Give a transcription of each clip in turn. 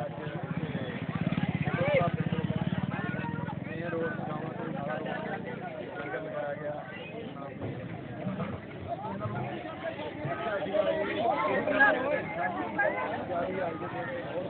ਇਹ ਰੋਡ ਗਾਵਾਂ ਤੋਂ ਨਾਲਾ ਰੋਡ ਲੰਗਰ ਲਗਾਇਆ ਗਿਆ ਗੱਲ ਕਰਦੇ ਹਾਂ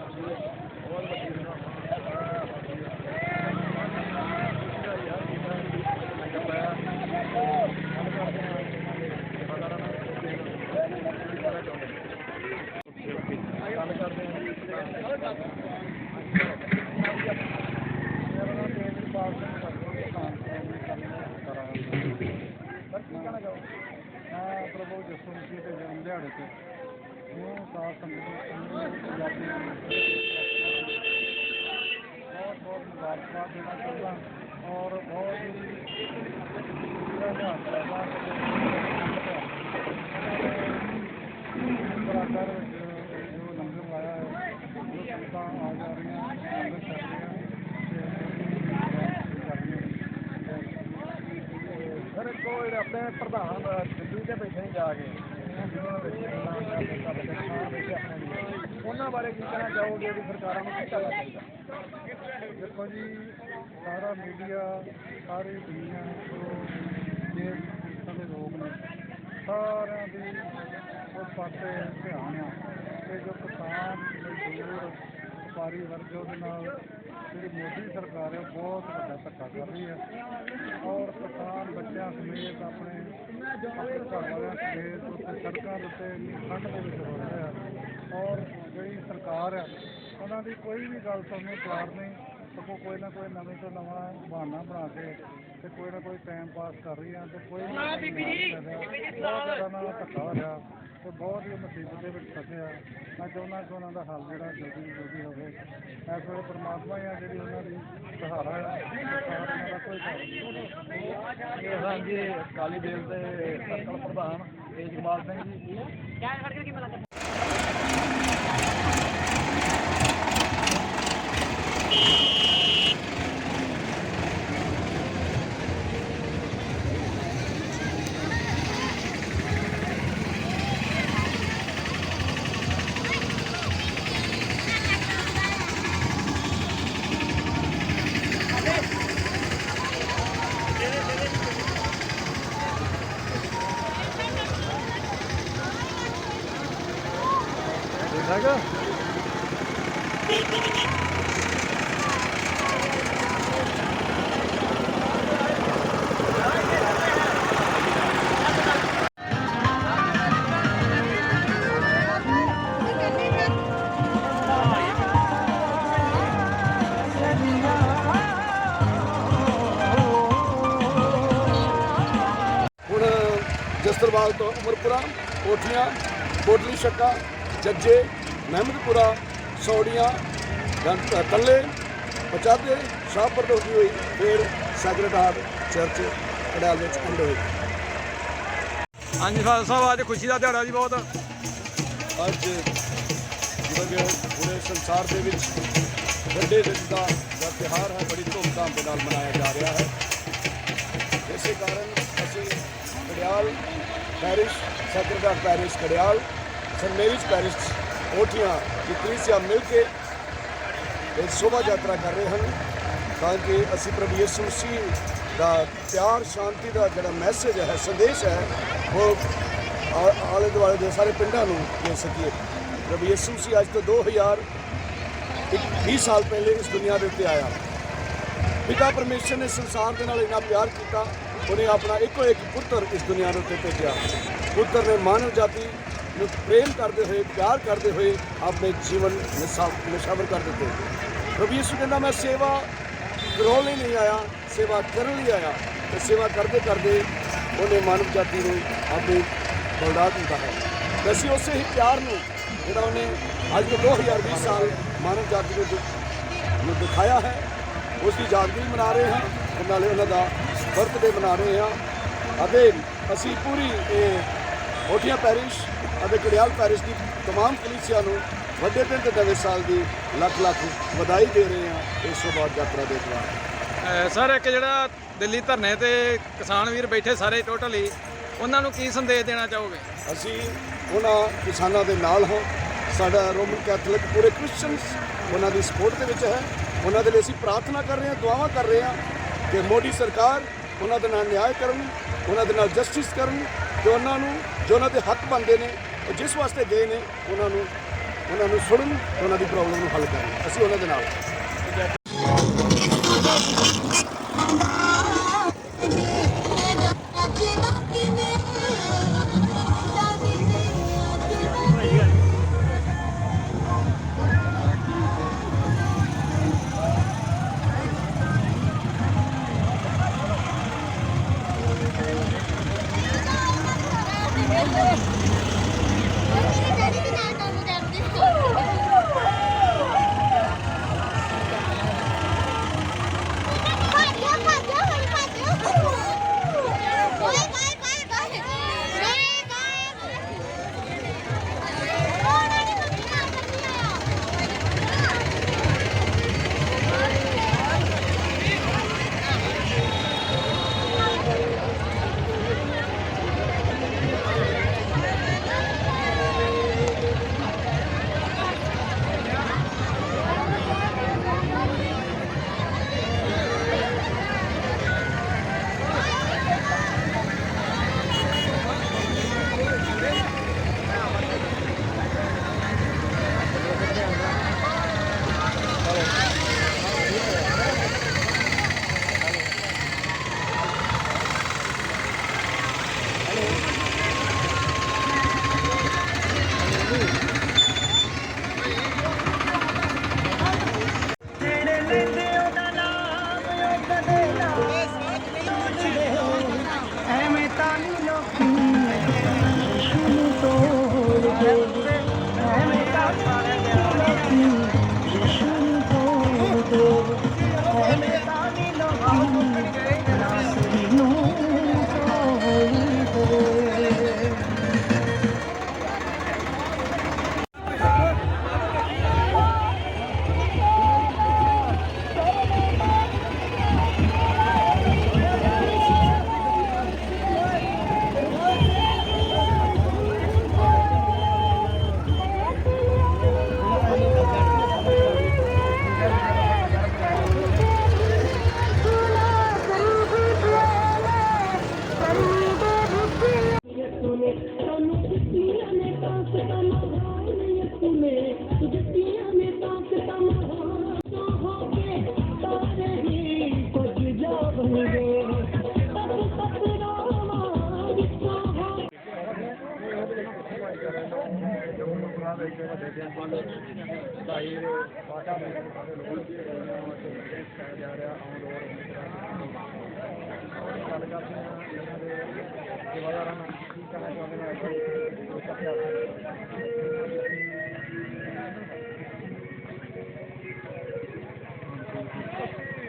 ਪ੍ਰਭੂ ਜਸੂ ਮਸੀਹ ਦੇ ਜਨਮ ਦਿਹਾੜੇ ਤੇ ਉਹ ਸਾਧ ਸੰਗਤ ਨੂੰ ਪੰਜਾਬੀ ਬਹੁਤ ਬਹੁਤ ਮੁਬਾਰਕਾਂ ਦੇਣਾ ਚਾਹੁੰਦਾ ਔਰ ਬਹੁਤ ਹੀ ਬਰਾਦਰ ਜੋ ਲੰਗਰ ਲਾਇਆ ਹੈ ਜੋ ਸੰਗਤਾਂ ਆ ਜਾ ਰਹੀਆਂ ਲੰਗਰ ਛਕ ਰਹੀਆਂ ਸਰ ਕੋਈ ਪ੍ਰਧਾਨ ਦਿੱਲੀ ਤੇ ਬੈਠੇ ਜਾ ਕੇ। ਉਹਨਾਂ ਬਾਰੇ ਕੀ ਕਹਿਣਾ ਚਾਹੋਗੇ ਵੀ ਸਰਕਾਰਾਂ ਨੂੰ ਕੀ ਕਰਨਾ ਚਾਹੀਦਾ? ਦੇਖੋ ਜੀ, ਸਾਰਾ ਮੀਡੀਆ, ਸਾਰੀ ਦੁਨੀਆ ਜੋ ਜੇ ਦੇ ਲੋਕ ਨੇ, ਸਾਰਿਆਂ ਦੀ ਉਸ ਪਾਸੇ ਧਿਆਨ ਆ ਤੇ ਜੋ ਕਿਸਾਨ, ਮਜ਼ਦੂਰ ਵਪਾਰੀ ਵਰਗ ਉਹਦੇ ਨਾਲ ਜਿਹੜੀ ਮੋਦੀ ਸਰਕਾਰ ਹੈ ਬਹੁਤ ਵੱਡਾ ਧੱਕਾ ਕਰ ਰਹੀ ਹੈ। ਔਰ ਕਿਸਾਨ ਬੱਚਿਆਂ ਸਮੇਤ ਆਪਣੇ ਆਪਣੇ ਘਰ ਵਾਲਿਆਂ ਸਮੇਤ ਉੱਤੇ ਸੜਕਾਂ ਦੇ ਉੱਤੇ ਠੰਡ ਦੇ ਵਿੱਚ ਰੋ ਰਹੇ ਆ ਔਰ ਜਿਹੜੀ ਸਰਕਾਰ ਹੈ ਉਹਨਾਂ ਦੀ ਕੋਈ ਵੀ ਗੱਲ ਸੁਣਨ ਤਿਆਰ ਨਹੀਂ ਸਗੋਂ ਕੋਈ ਨਾ ਕੋਈ ਨਵੇਂ ਤੋਂ ਨਵਾਂ ਬਹਾਨਾ ਬਣਾ ਕੇ ਤੇ ਕੋਈ ਨਾ ਕੋਈ ਟਾਈਮ ਪਾਸ ਕਰ ਰਹੀ ਆ ਤੇ ਕੋਈ ਨਾ ਜ਼ਿਆਦਾ ਨਾਲ ਧੱਕਾ ਹੋ ਰਿਹਾ ਤੇ ਬਹੁਤ ਹੀ ਮੁਸੀਬਤ ਦੇ ਵਿੱਚ ਫਸੇ ਆ। ਮੈਂ ਚਾਹੁੰਦਾ ਕਿ ਉਹਨਾਂ ਦਾ ਹੱਲ ਜਿਹੜਾ ਜਲਦੀ ਤੋਂ ਜਲਦੀ ਹੋਵੇ। ਇਸ ਵੇਲੇ ਪਰਮਾਤਮਾ ਹੀ ਆ ਜਿਹੜੀ ਉਹਨਾਂ ਦੀ ਸਹਾਰਾ ਹੈ। ਉਹਨਾਂ ਦਾ ਕੋਈ ਕਾਰਨ ਨਹੀਂ ਹਾਂਜੀ ਕਾਲੀ ਦੇਵ ਦੇ ਸਰਕਲ ਪ੍ਰਧਾਨ ਤੇਜਪਾਲ ਸਿੰਘ ਜੀ। ਠੀਕ ਕੋਠੀਆਂ ਕੋਟਲੀ ਸ਼ੱਕਾ ਜੱਜੇ ਮਹਿਮਦਪੁਰਾ ਸੌੜੀਆਂ ਤੱਲੇ ਪਚਾਦੇ ਸ਼ਾਹਪੁਰ ਤੋਂ ਹੋਈ ਫਿਰ ਸੈਕਰਟ ਹਾਰਟ ਚਰਚ ਕੜਾਲ ਵਿੱਚ ਐਂਡ ਹੋਈ। ਹਾਂਜੀ ਫਾਦਰ ਸਾਹਿਬ ਅੱਜ ਖੁਸ਼ੀ ਦਾ ਦਿਹਾੜਾ ਜੀ ਬਹੁਤ। ਅੱਜ ਜਿਹੜਾ ਪੂਰੇ ਸੰਸਾਰ ਦੇ ਵਿੱਚ ਵੱਡੇ ਦਿਨ ਦਾ ਜਿਹੜਾ ਤਿਉਹਾਰ ਹੈ ਬੜੀ ਧੂਮਧਾਮ ਦੇ ਨਾਲ ਮਨਾਇਆ ਜਾ ਰਿਹਾ ਹੈ। ਇਸੇ ਕਾਰਨ ਅਸੀਂ Kadial parish secretary parish Kadial Saint Mary's parish, ਕੋਠੀਆਂ ਦੀ ਕਲੀਸਿਆ ਮਿਲ ਕੇ ਇਹ ਸ਼ੋਭਾ ਯਾਤਰਾ ਕਰ ਰਹੇ ਹਨ। ਤਾਂ ਕਿ ਅਸੀਂ ਪ੍ਰਭੂ ਯਿਸੂ ਮਸੀਹ ਦਾ ਪਿਆਰ, ਸ਼ਾਂਤੀ ਦਾ ਜਿਹੜਾ ਮੈਸੇਜ ਹੈ, ਸੰਦੇਸ਼ ਹੈ, ਉਹ ਆ- ਆਲੇ ਦੁਆਲੇ ਦੇ ਸਾਰੇ ਪਿੰਡਾਂ ਨੂੰ ਦੇ ਸਕੀਏ। ਪ੍ਰਭੂ ਯਿਸੂ ਮਸੀਹ ਅੱਜ ਤੋਂ 2000 20 ਸਾਲ ਪਹਿਲੇ ਇਸ ਦੁਨੀਆ ਦੇ ਉੱਤੇ ਆਇਆ। ਪਿਤਾ ਪਰਮੇਸ਼ਰ ਨੇ ਸੰਸਾਰ ਦੇ ਨਾਲ ਇੰਨਾ ਪਿਆਰ ਕੀਤਾ। ਉਹਨੇ ਆਪਣਾ ਇੱਕੋ ਇੱਕ ਪੁੱਤਰ ਇਸ ਦੁਨੀਆ ਦੇ ਉੱਤੇ ਭੇਜਿਆ। ਪੁੱਤਰ ਨੇ ਮਾਨਵ ਜਾਤੀ ਨੂੰ ਪ੍ਰੇਮ ਕਰਦੇ ਹੋਏ, ਪਿਆਰ ਕਰਦੇ ਹੋਏ ਆਪਣੇ ਜੀਵਨ ਨਿਸ਼ਾ- ਨਿਸ਼ਾਵਰ ਕਰ ਦਿੱਤੇ। ਪ੍ਰਭੂ ਯਿਸੂ ਕਹਿੰਦਾ, ਮੈਂ ਸੇਵਾ ਕਰਾਉਣ ਲਈ ਨਹੀਂ ਆਇਆ, ਸੇਵਾ ਕਰਨ ਲਈ ਆਇਆ। ਤੇ ਸੇਵਾ ਕਰਦੇ ਕਰਦੇ ਉਹਨੇ ਮਾਨਵ ਜਾਤੀ ਨੂੰ ਆਪਣੀ ਬਲਦਾ ਦਿੱਤਾ ਹੈ। ਅਸੀਂ ਉਸੇ ਹੀ ਪਿਆਰ ਨੂੰ, ਜਿਹੜਾ ਉਹਨੇ ਅੱਜ ਤੋਂ 2020 ਸਾਲ ਮਾਨਵ ਜਾਤੀ ਨੂੰ ਦਿਖਾਇਆ ਹੈ, ਉਸ ਦੀ ਯਾਦਗਾਰੀ ਮਨਾ ਰਹੇ ਹਾਂ। ਨਾਲੇ ਉਹਨਾਂ ਦਾ ਬਰਥਡੇ ਮਨਾ ਰਹੇ ਹਾਂ। ਅਤੇ ਅਸੀਂ ਪੂਰੀ ਇਹ ਕੋਠੀਆਂ ਪੈਰਿਸ਼ ਅਤੇ ਕੜਿਆਲ ਪੈਰਿਸ਼ ਦੀ ਤਮਾਮ ਕਲੀਸਿਆ ਨੂੰ ਵੱਡੇ ਦਿਨ ਤੇ ਨਵੇਂ ਸਾਲ ਦੀ ਲੱਖ ਲੱਖ ਵਧਾਈ ਦੇ ਰਹੇ ਹਾਂ ਇਸ ਤੋਂ ਬਾਅਦ ਯਾਤਰਾ ਦੇ ਦੌਰਾਨ। ਸਰ ਇੱਕ ਜਿਹੜਾ ਦਿੱਲੀ ਧਰਨੇ ਤੇ ਕਿਸਾਨ ਵੀਰ ਬੈਠੇ ਸਾਰੇ ਟੋਟਲੀ ਉਹਨਾਂ ਨੂੰ ਕੀ ਸੰਦੇਸ਼ ਦੇਣਾ ਚਾਹੋਗੇ? ਅਸੀਂ ਉਹਨਾਂ ਕਿਸਾਨਾਂ ਦੇ ਨਾਲ ਹਾਂ। ਸਾਡਾ ਰੋਮਨ ਕੈਥੋਲਿਕ ਪੂਰੇ ਕ੍ਰਿਸਚੀਅਨਸ ਉਹਨਾਂ ਦੀ ਸਪੋਰਟ ਦੇ ਵਿੱਚ ਹੈ। ਉਹਨਾਂ ਦੇ ਲਈ ਅਸੀਂ ਪ੍ਰਾਰਥਨਾ ਕਰ ਰਹੇ ਹਾਂ ਦੁਆਵਾਂ ਕਰ ਰਹੇ ਹਾਂ। ਕਿ ਮੋਦੀ ਸਰਕਾਰ ਉਹਨਾਂ ਦੇ ਨਾਲ ਨਿਆਂ ਕਰਨ, ਉਹਨਾਂ ਦੇ ਨਾਲ ਜਸਟਿਸ ਕਰਨ ਤੇ ਉਹਨਾਂ ਨੂੰ ਜੋ ਉਹਨਾਂ ਦੇ ਹੱਕ ਬਣਦੇ ਨੇ ਉਹ ਜਿਸ ਵਾਸਤੇ ਗਏ ਨੇ, ਉਹਨਾਂ ਨੂੰ ਉਹਨਾਂ ਨੂੰ ਸੁਣਨ, ਉਹਨਾਂ ਦੀ ਪ੍ਰੋਬਲਮ ਨੂੰ ਹੱਲ ਕਰਨ। ਅਸੀਂ ਉਹਨਾਂ ਦੇ ਨਾਲ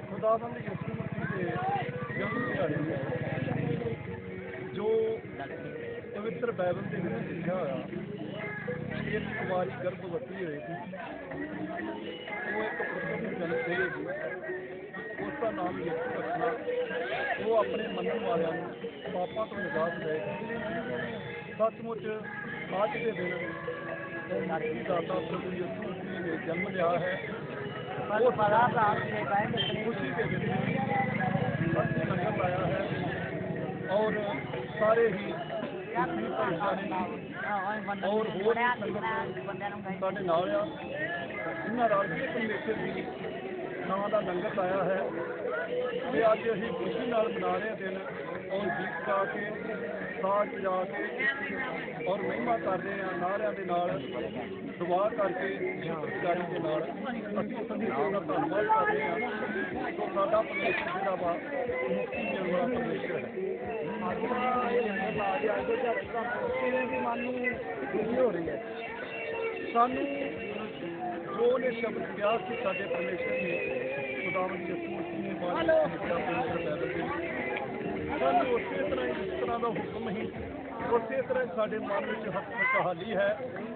ਖੁਦਾਵੰਦ ਯਿਸੂ ਮਸੀਹ ਦੇ ਜਨਮ ਦਿਹਾੜੇ ਨੂੰ ਜੋ ਪਵਿੱਤਰ ਬਾਈਬਲ ਦੇ ਵਿੱਚ ਲਿਖਿਆ ਹੋਇਆ ਇੱਕ ਕੁਵਾਰੀ ਗਰਭਵਤੀ ਹੋਏਗੀ ਉਹ ਇੱਕ ਪੁੱਤਰ ਨੂੰ ਜਨਮ ਦੇਵੇਗੀ ਉਸ ਦਾ ਨਾਮ ਯਿਸੂ ਰੱਖਣਾ ਉਹ ਆਪਣੇ ਮੰਨਣ ਵਾਲਿਆਂ ਨੂੰ ਪਾਪਾਂ ਤੋਂ ਨਿਜਾਤ ਦੇਵੇਗੀ ਸੱਚਮੁੱਚ ਅੱਜ ਦੇ ਦਿਨ ਉਹ ਨਾਤੀ ਦਾਤਾ ਪ੍ਰਭੂ ਯਿਸੂ ਮਸੀਹ ਨੇ ਜਨਮ ਲਿਆ ਹੈ ਉਹ ਔਰ ਹੋਰ ਸਾਡੇ ਨਾਲ ਆ। ਇਹਨਾਂ ਰਲ ਕੇ ਪਰਮੇਸ਼ਰ ਦੀ ਨਾਂ ਦਾ ਲੰਗਰ ਲਾਇਆ ਹੈ। ਤੇ ਅੱਜ ਅਸੀਂ ਖੁਸ਼ੀ ਨਾਲ ਮਨਾ ਰਹੇ ਹਾਂ ਦਿਨ। ਔਰ ਗੀਤ ਗਾ ਕੇ ਸਾਜ਼ ਵਜਾ ਕੇ ਔਰ ਮਹਿਮਾ ਕਰ ਰਹੇ ਹਾਂ ਨਾਰਿਆਂ ਦੇ ਨਾਲ, ਦੁਆ ਕਰਕੇ ਸ਼ੁਕਰਗੁਜ਼ਾਰੀ ਦੇ ਨਾਲ। ਅਸੀਂ ਪਰਮੇਸ਼ਰ ਦਾ ਧੰਨਵਾਦ ਕਰ ਰਹੇ ਹਾਂ। ਸੋ ਸਾਡਾ ਪਰਮੇਸ਼ਰ ਜਿਹੜਾ ਵਾ, ਮੁਕਤੀ ਦੇਣ ਵਾਲਾ ਪਰਮੇਸ਼ਰ ਹੈ। ਸਾਨੂੰ ਜੋ ਨੇ ਸ਼ਬਦ ਕਿਹਾ ਸੀ ਸਾਡੇ ਪਰਮੇਸ਼ਰ ਨੇ ਖੁਦਾਵੰਦ ਯਿਸੂ ਮਸੀਹ ਨੇ ਬਾਣੀ ਵਿੱਚ ਲਿਖਿਆ ਪਵਿੱਤਰ ਦੇ ਵਿੱਚ ਸਾਨੂੰ ਉਸੇ ਤਰ੍ਹਾਂ ਹੀ ਜਿਸ ਤਰ੍ਹਾਂ ਦਾ ਹੁਕਮ ਹੀ ਉਸੇ ਤਰ੍ਹਾਂ ਸਾਡੇ ਮਨ ਵਿੱਚ ਖੁਸ਼ਹਾਲੀ ਹੈ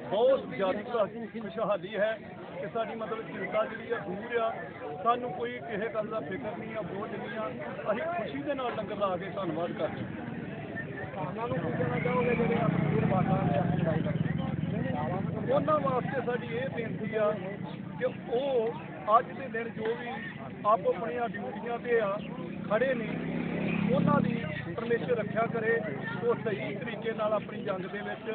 ਬਹੁਤ ਜ਼ਿਆਦਾ ਖੁਸ਼ਹਾਲੀ ਹੈ ਕਿ ਸਾਡੀ ਮਤਲਬ ਚਿੰਤਾ ਜਿਹੜੀ ਆ ਦੂਰ ਆ ਸਾਨੂੰ ਕੋਈ ਕਿਸੇ ਗੱਲ ਦਾ ਫਿਕਰ ਨਹੀਂ ਆ ਬੋਝ ਨਹੀਂ ਆ ਅਸੀਂ ਖੁਸ਼ੀ ਦੇ ਨਾਲ ਲੰਗਰ ਲਾ ਕੇ ਧੰਨਵਾਦ ਕਰਦੇ ਹਾਂ। ਉਹਨਾਂ ਨੂੰ ਕਹਿਣਾ ਚਾਹੋਗੇ ਜਿਹੜੇ ਆਪਣੇ ਵੀਰ ਬਾਤਾਂ ਦੇ ਆਪਣੀ ਲੜਾਈ ਕਰਦੇ ਉਹਨਾਂ ਵਾਸਤੇ ਸਾਡੀ ਇਹ ਬੇਨਤੀ ਆ ਕਿ ਉਹ ਅੱਜ ਦੇ ਦਿਨ ਜੋ ਵੀ ਆਪੋ ਆਪਣੀਆਂ ਡਿਊਟੀਆਂ ਤੇ ਆ ਖੜੇ ਨੇ ਉਹਨਾਂ ਦੀ ਪਰਮੇਸ਼ਰ ਰੱਖਿਆ ਕਰੇ, ਉਹ ਸਹੀ ਤਰੀਕੇ ਨਾਲ ਆਪਣੀ ਜੰਗ ਦੇ ਵਿੱਚ,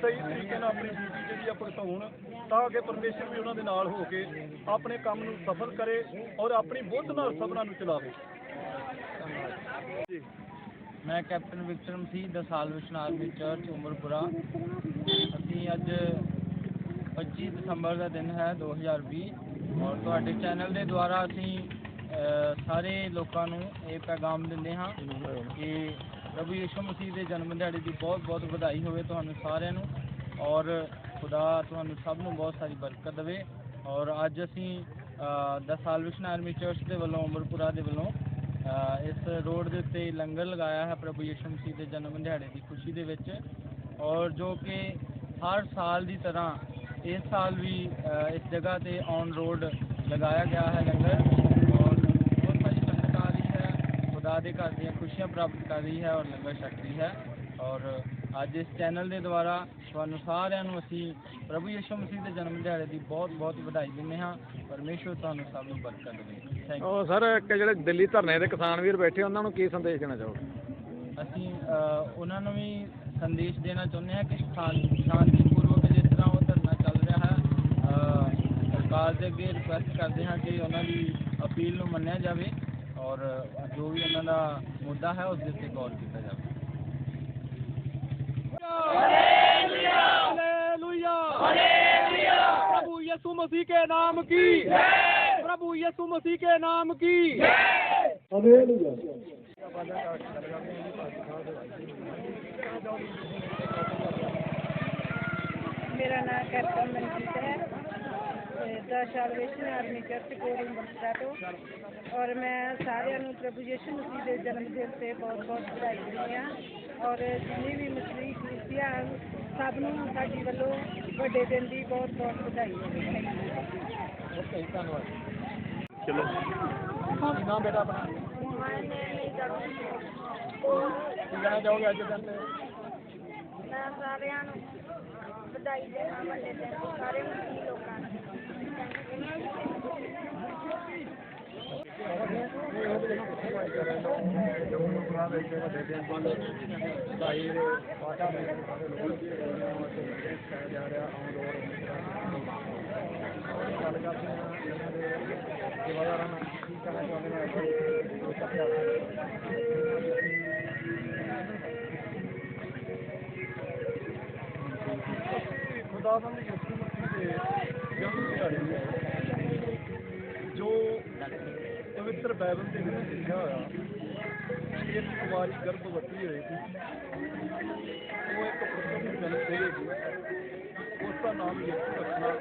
ਸਹੀ ਤਰੀਕੇ ਨਾਲ ਆਪਣੀ ਡਿਊਟੀ ਜਿਹੜੀ ਆ ਪਰਸਾਉਣ ਤਾਂ ਕਿ ਪਰਮੇਸ਼ਰ ਵੀ ਉਹਨਾਂ ਦੇ ਨਾਲ ਹੋ ਕੇ ਆਪਣੇ ਕੰਮ ਨੂੰ ਸਫਲ ਕਰੇ ਔਰ ਆਪਣੀ ਬੁੱਧ ਨਾਲ ਸਭਨਾਂ ਨੂੰ ਚਲਾਵੇ। ਮੈਂ ਕੈਪਟਨ ਵਿਕਰਮ ਸਿੰਘ ਦਾ ਸਾਲਵੇਸ਼ਨ ਆਰਮੀ ਚਰਚ ਉਮਰਪੁਰਾ। ਅਸੀਂ ਅੱਜ 25 ਦਸੰਬਰ ਦਾ ਦਿਨ ਹੈ 2020 ਔਰ ਤੁਹਾਡੇ ਚੈਨਲ ਦੇ ਦੁਆਰਾ ਅਸੀਂ ਸਾਰੇ ਲੋਕਾਂ ਨੂੰ ਇਹ ਪੈਗਾਮ ਦਿੰਦੇ ਹਾਂ ਕਿ ਪ੍ਰਭੂ ਯਿਸੂ ਮਸੀਹ ਦੇ ਜਨਮ ਦਿਹਾੜੇ ਦੀ ਬਹੁਤ ਬਹੁਤ ਵਧਾਈ ਹੋਵੇ ਤੁਹਾਨੂੰ ਸਾਰਿਆਂ ਨੂੰ ਔਰ ਖੁਦਾ ਤੁਹਾਨੂੰ ਸਭ ਨੂੰ ਬਹੁਤ ਸਾਰੀ ਬਰਕਤ ਦੇਵੇ ਔਰ ਅੱਜ ਅਸੀਂ ਦਾ ਸਾਲਵੇਸ਼ਨ ਆਰਮੀ ਚਰਚ ਦੇ ਵੱਲੋਂ ਉਮਰਪੁਰਾ ਦੇ ਵੱਲੋਂ ਇਸ ਰੋਡ ਦੇ ਉੱਤੇ ਲੰਗਰ ਲਗਾਇਆ ਹੈ ਪ੍ਰਭੂ ਯਿਸੂ ਮਸੀਹ ਦੇ ਜਨਮ ਦਿਹਾੜੇ ਦੀ ਖੁਸ਼ੀ ਦੇ ਵਿੱਚ ਔਰ ਜੋ ਕਿ ਹਰ ਸਾਲ ਦੀ ਤਰ੍ਹਾਂ ਇਸ ਸਾਲ ਵੀ ਇਸ ਜਗ੍ਹਾ ਤੇ ਔਨ ਰੋਡ ਲਗਾਇਆ ਗਿਆ ਹੈ ਲੰਗਰ ਔਰ ਬਹੁਤ ਸਾਰੀ ਸੰਗਤ ਆ ਰਹੀ ਹੈ ਖੁਦਾ ਦੇ ਘਰ ਦੀਆਂ ਖੁਸ਼ੀਆਂ ਪ੍ਰਾਪਤ ਕਰ ਰਹੀ ਹੈ ਔਰ ਲੰਗਰ ਛਕ ਰਹੀ ਹੈ। ਔਰ ਅੱਜ ਇਸ ਚੈਨਲ ਦੇ ਦੁਆਰਾ ਤੁਹਾਨੂੰ ਸਾਰਿਆਂ ਨੂੰ ਅਸੀਂ ਪ੍ਰਭੂ ਯਿਸੂ ਮਸੀਹ ਦੇ ਜਨਮ ਦਿਹਾੜੇ ਦੀ ਬਹੁਤ ਬਹੁਤ ਵਧਾਈ ਦਿੰਦੇ ਹਾਂ। ਪਰਮੇਸ਼ਵਰ ਤੁਹਾਨੂੰ ਸਭ ਨੂੰ ਬਰਕਤ ਦੇਵੇ ਥੈਂਕ ਯੂ ਉਹ ਸਰ ਇੱਕ ਜਿਹੜੇ ਦਿੱਲੀ ਧਰਨੇ ਦੇ ਕਿਸਾਨ ਵੀਰ ਬੈਠੇ ਉਹਨਾਂ ਨੂੰ ਕੀ ਸੰਦੇਸ਼ ਦੇਣਾ ਚਾਹੋਗੇ? ਅਸੀਂ ਉਹਨਾਂ ਨੂੰ ਵੀ ਸੰਦੇਸ਼ ਦੇਣਾ ਚਾਹੁੰਦੇ ਹਾਂ ਕਿ ਸ਼ਾਂ- ਸ਼ਾਂਤੀਪੂਰਵਕ ਜਿਸ ਤਰ੍ਹਾਂ ਉਹ ਧਰਨਾ ਚੱਲ ਰਿਹਾ ਹੈ ਸਰਕਾਰ ਦੇ ਅੱਗੇ ਰਿਕੁਐਸਟ ਕਰਦੇ ਹਾਂ ਕਿ ਉਹਨਾਂ ਦੀ ਅਪੀਲ ਨੂੰ ਮੰਨਿਆ ਜਾਵੇ। اور جو بھی انہوں کا مدعا ہے اس کے غور کیا جائے۔ پربھو یسو مسیح کے نام کی۔ پربھو یسو مسیح کے نام کی۔ میرا نام کیپٹن منجیت ہے۔ ਦਾ Salvation Army church Kodi Bansra ਤੋਂ। ਔਰ ਮੈਂ ਸਾਰਿਆਂ ਨੂੰ ਪ੍ਰਭੂ ਯਿਸੂ ਮਸੀਹ ਦੇ ਜਨਮ ਦਿਨ ਤੇ ਬਹੁਤ ਬਹੁਤ ਵਧਾਈ ਦਿੰਦੀ ਹਾਂ। ਔਰ ਜਿੰਨੀ ਵੀ ਮਸੀਹ ਕ੍ਰਿਸਚੀਅਨ ਸਭ ਨੂੰ ਸਾਡੀ ਵੱਲੋਂ ਵੱਡੇ ਦਿਨ ਦੀ ਬਹੁਤ ਬਹੁਤ ਵਧਾਈ ਓਕੇ ਧੰਨਵਾਦ ਚਲੋ ਨਾਮ ਬੇਟਾ ਆਪਣਾ? ਕੀ ਕਹਿਣਾ ਚਾਹੋਗੇ ਅੱਜ ਦਿਨ ਤੇ? ਮੈਂ ਸਾਰਿਆਂ ਨੂੰ ਵਧਾਈ ਦੇਣਾ ਵੱਡੇ ਦਿਨ ਸਾਰੇ ਮਸੀਹ ਲੋਕਾਂ ਨੂੰ ਖੁਦਾਵੰਦ ਯਿਸੂ ਮਸੀਹ ਦੇ ਜਨਮ ਦਿਹਾੜੇ ਨੂੰ ਜੋ ਪਵਿੱਤਰ ਬਾਈਬਲ ਦੇ ਵਿੱਚ ਲਿਖਿਆ ਹੋਇਆ ਇੱਕ ਕੁਮਾਰੀ ਗਰਭਵਤੀ ਹੋਏਗੀ ਉਹ ਇੱਕ ਪੁੱਤਰ ਨੂੰ ਜਨਮ ਦੇਵੇਗੀ ਉਸ ਦਾ ਨਾਮ ਯਿਸੂ ਰੱਖਣਾ।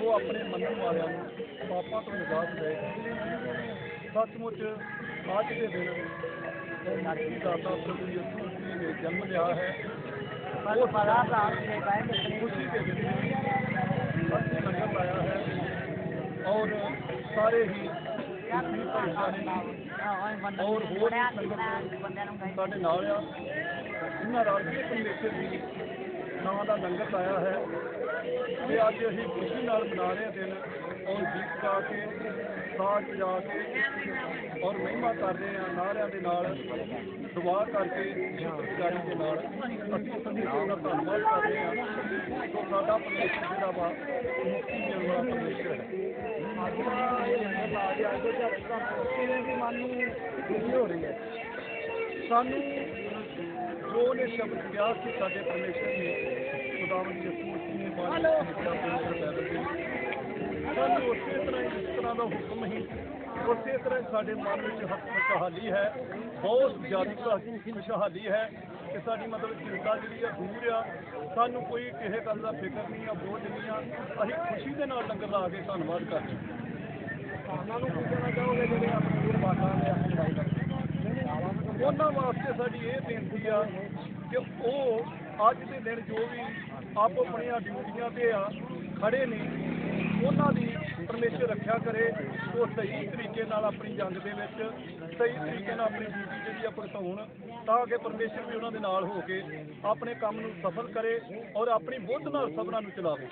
ਉਹ ਆਪਣੇ ਮੰਨਣ ਵਾਲਿਆਂ ਨੂੰ ਪਾਪਾਂ ਤੋਂ ਨਿਜਾਤ ਦੇਵੇਗਾ ਸੱਚਮੁੱਚ ਅੱਜ ਦੇ ਦਿਨ ਉਹ ਮੁਕਤੀ ਦਾਤਾ ਪ੍ਰਭੂ ਯਿਸੂ ਮਸੀਹ ਨੇ ਜਨਮ ਲਿਆ ਹੈ। ਉਹ ਸਾਰਾ ਖੁਸ਼ੀ ਦੇ ਵਿੱਚ ਅਸੀਂ ਲੰਗਰ ਲਾਇਆ ਹੈ। ਔਰ ਸਾਰੇ ਹੀ ਖੁਸ਼ੀ ਪਰੇਸ਼ਾਨੀ ਔਰ ਹੋਰ ਸੰਗਤ ਸਾਡੇ ਨਾਲ ਆ। ਇਹਨਾਂ ਰਲ ਕੇ ਪਰਮੇਸ਼ਰ ਦੀ ਨਾਂ ਦਾ ਲੰਗਰ ਲਾਇਆ ਹੈ। ਤੇ ਅੱਜ ਅਸੀਂ ਖੁਸ਼ੀ ਨਾਲ ਮਨਾ ਰਹੇ ਦਿਨ। ਔਰ ਗੀਤ ਗਾ ਕੇ ਸਾਜ਼ ਵਜਾ ਕੇ ਔਰ ਮਹਿਮਾ ਕਰ ਰਹੇ ਆ ਨਾਰਿਆਂ ਦੇ ਨਾਲ। ਦੁਆ ਕਰਕੇ ਸ਼ੁਕਰਗੁਜ਼ਾਰੀ ਦੇ ਨਾਲ ਅਸੀਂ ਪਰਮੇਸ਼ਰ ਦਾ ਧੰਨਵਾਦ ਕਰਦੇ ਹਾਂ। ਸੋ ਸਾਡਾ ਪਰਮੇਸ਼ਰ ਜਿਹੜਾ ਵਾ, ਮੁਕਤੀ ਦੇਣ ਵਾਲਾ ਪਰਮੇਸ਼ਰ ਹੈ। ਕਿਵੇਂ ਦੀ ਮਨ ਨੂੰ ਖੁਸ਼ੀ ਹੋ ਰਹੀ ਹੈ? ਸਾਨੂੰ ਜੋ ਨੇ ਸ਼ਬਦ ਕਿਹਾ ਸੀ ਸਾਡੇ ਪਰਮੇਸ਼ਰ ਨੇ ਖੁਦਾਵੰਦ ਯਿਸੂ ਮਸੀਹ ਨੇ ਬਾਣੀ ਵਿੱਚ। ਸਾਨੂੰ ਉਸੇ ਤਰ੍ਹਾਂ ਜਿਸ ਤਰ੍ਹਾਂ ਦਾ ਹੁਕਮ ਹੀ ਉਸੇ ਤਰ੍ਹਾਂ ਸਾਡੇ ਮਨ ਵਿੱਚ ਖੁਸ਼ਹਾਲੀ ਹੈ ਬਹੁਤ ਜ਼ਿਆਦਾ ਖੁਸ਼ਹਾਲੀ ਹੈ ਕਿ ਸਾਡੀ ਮਤਲਬ ਚਿੰਤਾ ਜਿਹੜੀ ਆ ਦੂਰ ਆ। ਸਾਨੂੰ ਕੋਈ ਕਿਸੇ ਗੱਲ ਦਾ ਫਿਕਰ ਨਹੀਂ ਆ ਬੋਝ ਨਹੀਂ ਆ। ਅਸੀਂ ਖੁਸ਼ੀ ਦੇ ਨਾਲ ਲੰਗਰ ਲਾ ਕੇ ਧੰਨਵਾਦ ਕਰਦੇ ਹਾਂ। ਉਹਨਾਂ ਨੂੰ ਕੀ ਕਹਿਣਾ ਚਾਹੋਗੇ ਜਿਹੜੇ ਆਪਣੇ ਵੀਰ ਨੇ ਆਪਣੀ ਲੜਾਈ ਕਰਦੇ ਉਹਨਾਂ ਵਾਸਤੇ ਸਾਡੀ ਇਹ ਬੇਨਤੀ ਆ ਕਿ ਉਹ ਅੱਜ ਦੇ ਦਿਨ ਜੋ ਵੀ ਆਪੋ ਆਪਣੀਆਂ ਡਿਊਟੀਆਂ ਤੇ ਆ, ਖੜੇ ਨੇ, ਉਹਨਾਂ ਦੀ ਪਰਮੇਸ਼ਰ ਰੱਖਿਆ ਕਰੇ, ਉਹ ਸਹੀ ਤਰੀਕੇ ਨਾਲ ਆਪਣੀ ਜੰਗ ਦੇ ਵਿੱਚ, ਸਹੀ ਤਰੀਕੇ ਨਾਲ ਆਪਣੀ ਡਿਊਟੀ ਜਿਹੜੀ ਆ ਪਰਸਾਉਣ ਤਾਂ ਕਿ ਪਰਮੇਸ਼ਰ ਵੀ ਉਹਨਾਂ ਦੇ ਨਾਲ ਹੋ ਕੇ ਆਪਣੇ ਕੰਮ ਨੂੰ ਸਫਲ ਕਰੇ ਔਰ ਆਪਣੀ ਬੁੱਧ ਨਾਲ ਸਭਨਾਂ ਨੂੰ ਚਲਾਵੇ।